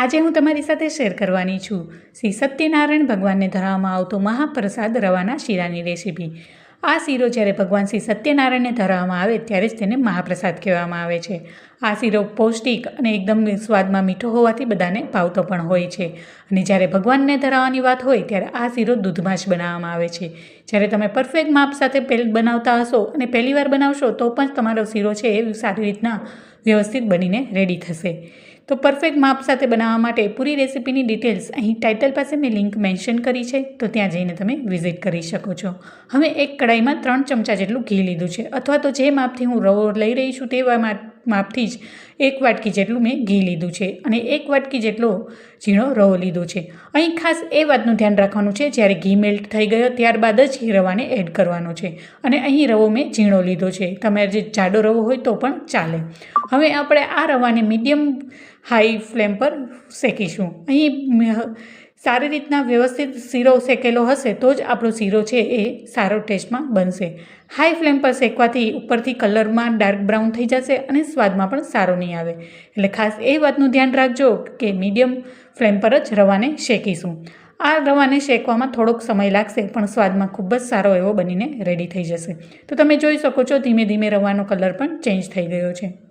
આજે હું તમારી સાથે શેર કરવાની છું. શ્રી સત્યનારાયણ ભગવાનને ધરાવવામાં આવતો મહાપ્રસાદ રવાના શીરાની રેસીપી. આ શીરો જ્યારે ભગવાન શ્રી સત્યનારાયણને ધરાવવામાં આવે ત્યારે જ તેને મહાપ્રસાદ કહેવામાં આવે છે. આ શીરો પૌષ્ટિક અને એકદમ સ્વાદમાં મીઠો હોવાથી બધાને ભાવતો પણ હોય છે. અને જ્યારે ભગવાનને ધરાવવાની વાત હોય ત્યારે આ શીરો દૂધમાં જ બનાવવામાં આવે છે. જ્યારે તમે પરફેક્ટ માપ સાથે બનાવતા હશો અને પહેલીવાર બનાવશો તો પણ તમારો શીરો છે એ સારી રીતના વ્યવસ્થિત બનીને રેડી થશે. તો પરફેક્ટ માપ સાથે બનાવવા માટે પૂરી રેસીપીની ડિટેલ્સ અહીં ટાઇટલ પાસે મેં લિંક મેન્શન કરી છે, તો ત્યાં જઈને તમે વિઝિટ કરી શકો છો. હવે એક કડાઈમાં ત્રણ ચમચા જેટલું ઘી લીધું છે, અથવા તો જે માપથી હું રવો લઈ રહી છું તે માપથી જ એક વાટકી જેટલું મેં ઘી લીધું છે અને એક વાટકી જેટલો ઝીણો રવો લીધો છે. અહીં ખાસ એ વાતનું ધ્યાન રાખવાનું છે, જ્યારે ઘી મેલ્ટ થઈ ગયો ત્યારબાદ જ રવાને એડ કરવાનો છે. અને અહીં રવો મેં ઝીણો લીધો છે. તમારે જે જાડો રવો હોય તો પણ ચાલે. હવે આપણે આ રવાને મીડિયમ હાઈ ફ્લેમ પર શેકીશું. અહીં સારી રીતના વ્યવસ્થિત શીરો શેકેલો હશે તો જ આપણો શીરો છે એ સારો ટેસ્ટમાં બનશે. હાઈ ફ્લેમ પર શેકવાથી ઉપરથી કલરમાં ડાર્ક બ્રાઉન થઈ જશે અને સ્વાદમાં પણ સારો નહીં આવે. એટલે ખાસ એ વાતનું ધ્યાન રાખજો કે મીડિયમ ફ્લેમ પર જ રવાને શેકીશું. આ રવાને શેકવામાં થોડોક સમય લાગશે પણ સ્વાદમાં ખૂબ જ સારો એવો બનીને રેડી થઈ જશે. તો તમે જોઈ શકો છો ધીમે ધીમે રવાનો કલર પણ ચેન્જ થઈ ગયો છે.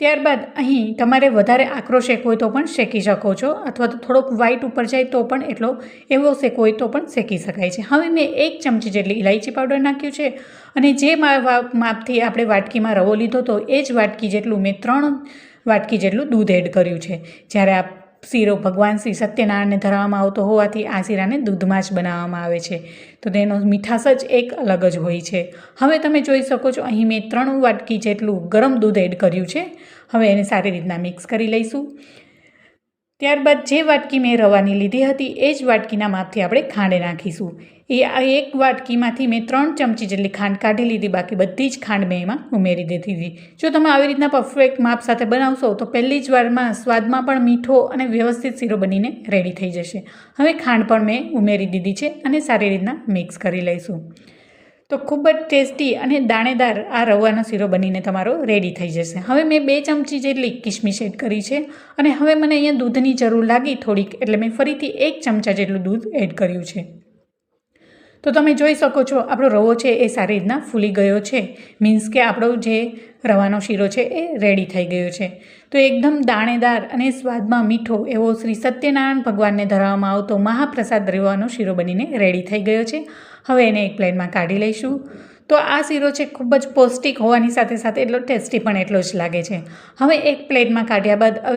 ત્યારબાદ અહીં તમારે વધારે આકરો શેક હોય તો પણ શેકી શકો છો, અથવા તો થોડોક વ્હાઇટ ઉપર જાય તો પણ એટલો એવો શેક હોય તો પણ શેકી શકાય છે. હવે મેં એક ચમચી જેટલી ઇલાયચી પાવડર નાખ્યું છે અને જે માપથી આપણે વાટકીમાં રવો લીધો હતો એ જ વાટકી જેટલું મેં ત્રણ વાટકી જેટલું દૂધ એડ કર્યું છે. જ્યારે આ શીરો ભગવાન શ્રી સત્યનારાયણને ધરાવવામાં આવતો હોવાથી આ શીરાને દૂધમાં જ બનાવવામાં આવે છે. તો તેનો મીઠાશ જ એક અલગ જ હોય છે. હવે તમે જોઈ શકો છો, અહીં મેં ત્રણ વાટકી જેટલું ગરમ દૂધ એડ કર્યું છે. હવે એને સારી રીતના મિક્સ કરી લઈશું. ત્યારબાદ જે વાટકી મેં રવાની લીધી હતી, એ જ વાટકીના માપથી આપણે ખાંડ નાખીશું. એ આ એક વાટકીમાંથી મેં ત્રણ ચમચી જેટલી ખાંડ કાઢી લીધી, બાકી બધી જ ખાંડ મેં એમાં ઉમેરી દીધી હતી. જો તમે આવી રીતના પરફેક્ટ માપ સાથે બનાવશો, તો પહેલી જ વારમાં સ્વાદમાં પણ મીઠો અને વ્યવસ્થિત શીરો બનીને રેડી થઈ જશે. હવે ખાંડ પણ મેં ઉમેરી દીધી છે અને સારી રીતના મિક્સ કરી લઈશું. તો ખૂબ જ ટેસ્ટી અને દાણેદાર આ રવાનો શીરો બનીને તમારો રેડી થઈ જશે. હવે મેં બે ચમચી જેટલી કિશમિશ એડ કરી છે અને હવે મને અહીંયા દૂધની જરૂર લાગી થોડીક, એટલે મેં ફરીથી એક ચમચા જેટલું દૂધ એડ કર્યું છે. તો તમે જોઈ શકો છો, આપણો રવો છે એ સારી રીતના ફૂલી ગયો છે. મીન્સ કે આપણો જે રવાનો શીરો છે એ રેડી થઈ ગયો છે. તો એકદમ દાણેદાર અને સ્વાદમાં મીઠો એવો શ્રી સત્યનારાયણ ભગવાનને ધરાવવામાં આવતો મહાપ્રસાદ રવાનો શીરો બનીને રેડી થઈ ગયો છે. હવે એને એક પ્લેટમાં કાઢી લઈશું. તો આ શીરો છે ખૂબ જ પૌષ્ટિક હોવાની સાથે સાથે એટલો ટેસ્ટી પણ એટલો જ લાગે છે. હવે એક પ્લેટમાં કાઢ્યા બાદ